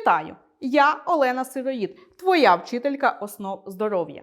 Вітаю! Я Олена Сироїд, твоя вчителька основ здоров'я.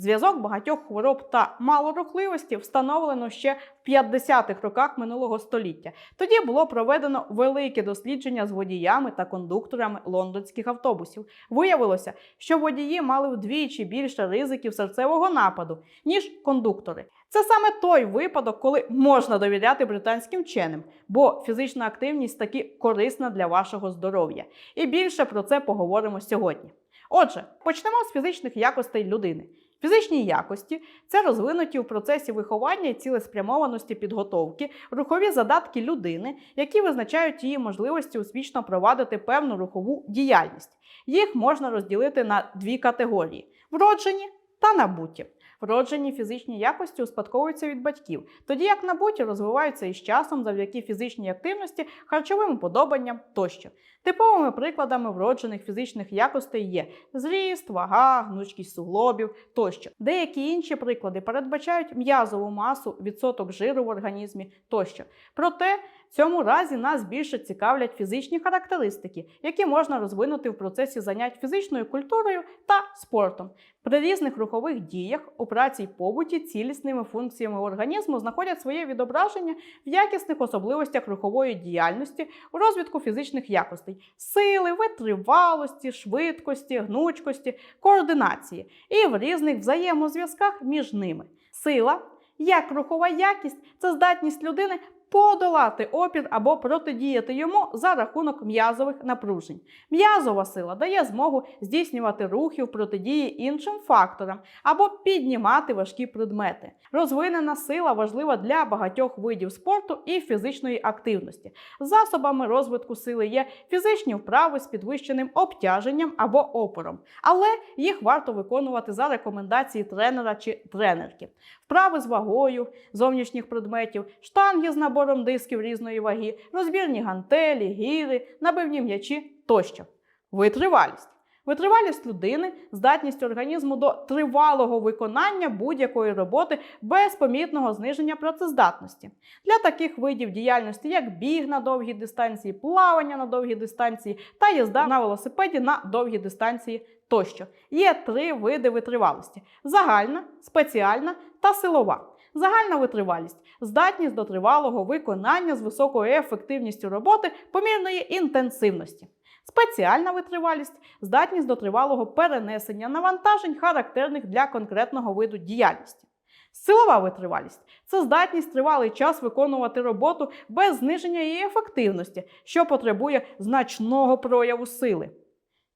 Зв'язок багатьох хвороб та малорухливості встановлено ще в 50-х роках минулого століття. Тоді було проведено велике дослідження з водіями та кондукторами лондонських автобусів. Виявилося, що водії мали вдвічі більше ризиків серцевого нападу, ніж кондуктори. Це саме той випадок, коли можна довіряти британським вченим, бо фізична активність таки корисна для вашого здоров'я. І більше про це поговоримо сьогодні. Отже, почнемо з фізичних якостей людини. Фізичні якості це розвинуті у процесі виховання і цілеспрямованості підготовки, рухові задатки людини, які визначають її можливості успішно провадити певну рухову діяльність. Їх можна розділити на дві категорії: вроджені та набуті. Вроджені фізичні якості успадковуються від батьків, тоді як набуті розвиваються із часом завдяки фізичній активності, харчовим уподобанням тощо. Типовими прикладами вроджених фізичних якостей є зріст, вага, гнучкість суглобів тощо. Деякі інші приклади передбачають м'язову масу, відсоток жиру в організмі тощо. Проте в цьому разі нас більше цікавлять фізичні характеристики, які можна розвинути в процесі занять фізичною культурою та спортом. При різних рухових діях праці й побуті цілісними функціями організму знаходять своє відображення в якісних особливостях рухової діяльності, у розвитку фізичних якостей сили, витривалості, швидкості, гнучкості, координації і в різних взаємозв'язках між ними. Сила як рухова якість це здатність людини подолати опір або протидіяти йому за рахунок м'язових напружень. М'язова сила дає змогу здійснювати рухи протидії іншим факторам або піднімати важкі предмети. Розвинена сила важлива для багатьох видів спорту і фізичної активності. Засобами розвитку сили є фізичні вправи з підвищеним обтяженням або опором, але їх варто виконувати за рекомендації тренера чи тренерки. Вправи з вагою зовнішніх предметів, штанги з набором дисків різної ваги, розбірні гантелі, гіри, набивні м'ячі тощо. Витривалість. Витривалість людини, здатність організму до тривалого виконання будь-якої роботи без помітного зниження працездатності. Для таких видів діяльності, як біг на довгі дистанції, плавання на довгі дистанції та їзда на велосипеді на довгі дистанції тощо. Є три види витривалості: загальна, спеціальна та силова. Загальна витривалість здатність до тривалого виконання з високою ефективністю роботи помірної інтенсивності. Спеціальна витривалість здатність до тривалого перенесення навантажень, характерних для конкретного виду діяльності. Силова витривалість це здатність тривалий час виконувати роботу без зниження її ефективності, що потребує значного прояву сили.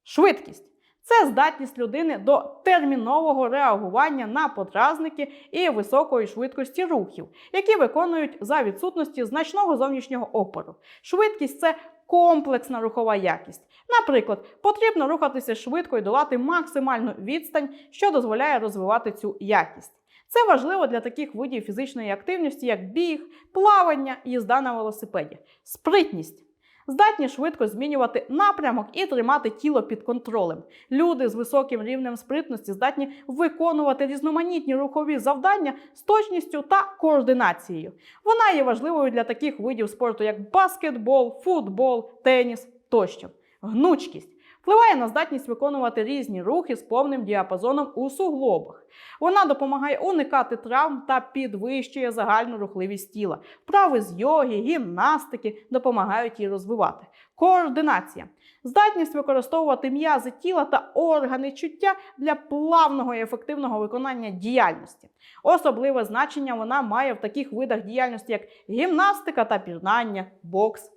Швидкість це здатність людини до термінового реагування на подразники і високої швидкості рухів, які виконують за відсутності значного зовнішнього опору. Швидкість це комплексна рухова якість. Наприклад, потрібно рухатися швидко і долати максимальну відстань, що дозволяє розвивати цю якість. Це важливо для таких видів фізичної активності, як біг, плавання, їзда на велосипеді, спритність. Здатні швидко змінювати напрямок і тримати тіло під контролем. Люди з високим рівнем спритності здатні виконувати різноманітні рухові завдання з точністю та координацією. Вона є важливою для таких видів спорту, як баскетбол, футбол, теніс тощо. Гнучкість впливає на здатність виконувати різні рухи з повним діапазоном у суглобах. Вона допомагає уникати травм та підвищує загальну рухливість тіла. Вправи з йоги, гімнастики допомагають її розвивати. Координація. Здатність використовувати м'язи тіла та органи чуття для плавного і ефективного виконання діяльності. Особливе значення вона має в таких видах діяльності, як гімнастика та пірнання, бокс.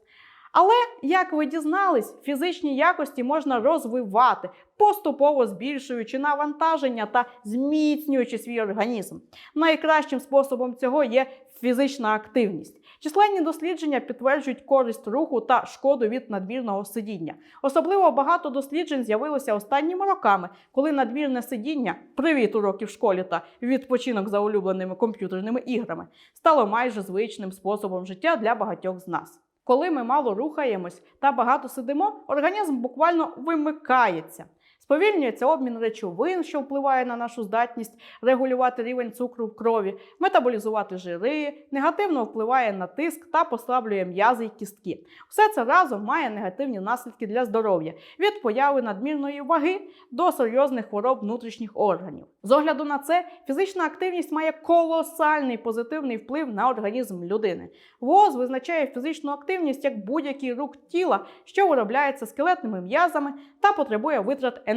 Але, як ви дізнались, фізичні якості можна розвивати, поступово збільшуючи навантаження та зміцнюючи свій організм. Найкращим способом цього є фізична активність. Численні дослідження підтверджують користь руху та шкоду від надмірного сидіння. Особливо багато досліджень з'явилося останніми роками, коли надмірне сидіння, привіт уроків в школі та відпочинок за улюбленими комп'ютерними іграми, стало майже звичним способом життя для багатьох з нас. Коли ми мало рухаємось та багато сидимо, організм буквально вимикається. Сповільнюється обмін речовин, що впливає на нашу здатність регулювати рівень цукру в крові, метаболізувати жири, негативно впливає на тиск та послаблює м'язи й кістки. Все це разом має негативні наслідки для здоров'я від появи надмірної ваги до серйозних хвороб внутрішніх органів. З огляду на це, фізична активність має колосальний позитивний вплив на організм людини. ВОЗ визначає фізичну активність як будь-який рух тіла, що виробляється скелетними м'язами та потребує витрат енергії.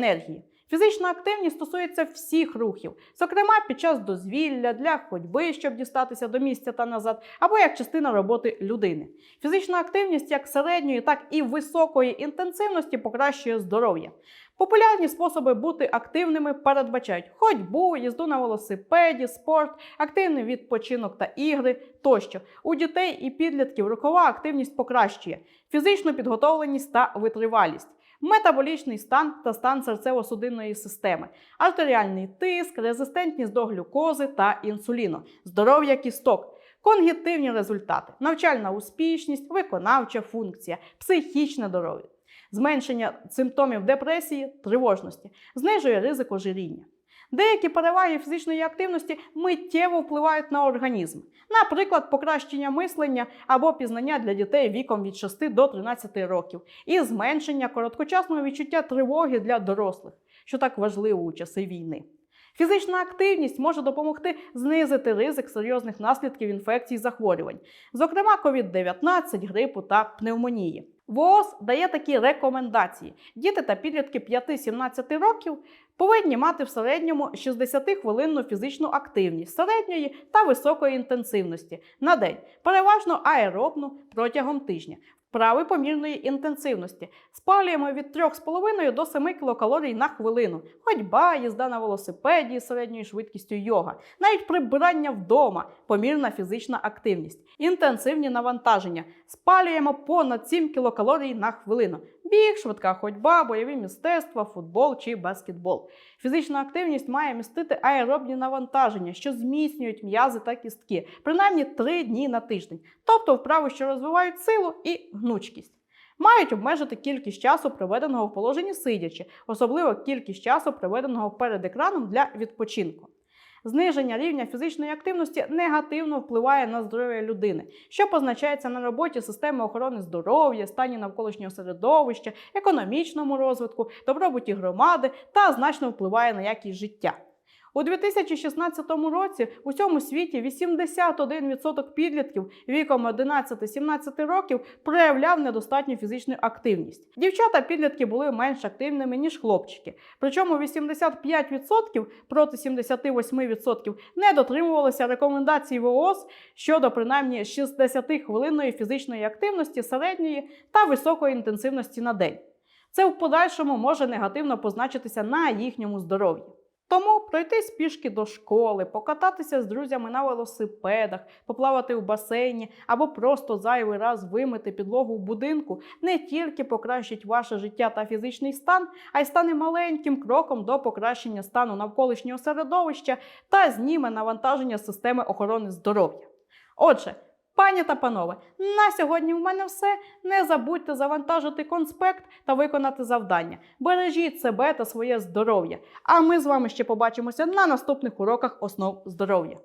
Фізична активність стосується всіх рухів, зокрема під час дозвілля, для ходьби, щоб дістатися до місця та назад, або як частина роботи людини. Фізична активність як середньої, так і високої інтенсивності покращує здоров'я. Популярні способи бути активними передбачають ходьбу, їзду на велосипеді, спорт, активний відпочинок та ігри тощо. У дітей і підлітків рухова активність покращує фізичну підготовленість та витривалість. Метаболічний стан та стан серцево-судинної системи, артеріальний тиск, резистентність до глюкози та інсуліну, здоров'я кісток, конгітивні результати, навчальна успішність, виконавча функція, психічне здоров'я, зменшення симптомів депресії, тривожності, знижує ризик ожиріння. Деякі переваги фізичної активності миттєво впливають на організм, наприклад, покращення мислення або пізнання для дітей віком від 6 до 13 років, і зменшення короткочасного відчуття тривоги для дорослих, що так важливо у часи війни. Фізична активність може допомогти знизити ризик серйозних наслідків інфекцій і захворювань, зокрема COVID-19, грипу та пневмонії. ВООЗ дає такі рекомендації: діти та підлітки 5-17 років повинні мати в середньому 60-хвилинну фізичну активність середньої та високої інтенсивності на день, переважно аеробну протягом тижня. Вправи помірної інтенсивності спалюємо від 3,5 до 7 кілокалорій на хвилину. Ходьба, їзда на велосипеді з середньою швидкістю йога, навіть прибирання вдома, помірна фізична активність, інтенсивні навантаження. Спалюємо понад 7 кілокалорій на хвилину. Біг, швидка ходьба, бойові мистецтва, футбол чи баскетбол. Фізична активність має містити аеробні навантаження, що зміцнюють м'язи та кістки, принаймні 3 дні на тиждень, тобто вправи, що розвивають силу і гнучкість. Мають обмежити кількість часу, проведеного в положенні сидячи, особливо кількість часу, проведеного перед екраном для відпочинку. Зниження рівня фізичної активності негативно впливає на здоров'я людини, що позначається на роботі системи охорони здоров'я, стані навколишнього середовища, економічному розвитку, добробуті громади та значно впливає на якість життя. У 2016 році у всьому світі 81% підлітків віком 11-17 років проявляв недостатню фізичну активність. Дівчата підлітки були менш активними ніж хлопчики. Причому 85% проти 78% не дотримувалися рекомендацій ВООЗ щодо принаймні 60-хвилинної фізичної активності середньої та високої інтенсивності на день. Це в подальшому може негативно позначитися на їхньому здоров'ї. Тому пройтись пішки до школи, покататися з друзями на велосипедах, поплавати в басейні або просто зайвий раз вимити підлогу в будинку не тільки покращить ваше життя та фізичний стан, а й стане маленьким кроком до покращення стану навколишнього середовища та зніме навантаження системи охорони здоров'я. Отже, Пані та панове, на сьогодні в мене все. Не забудьте завантажити конспект та виконати завдання. Бережіть себе та своє здоров'я. А ми з вами ще побачимося на наступних уроках основ здоров'я.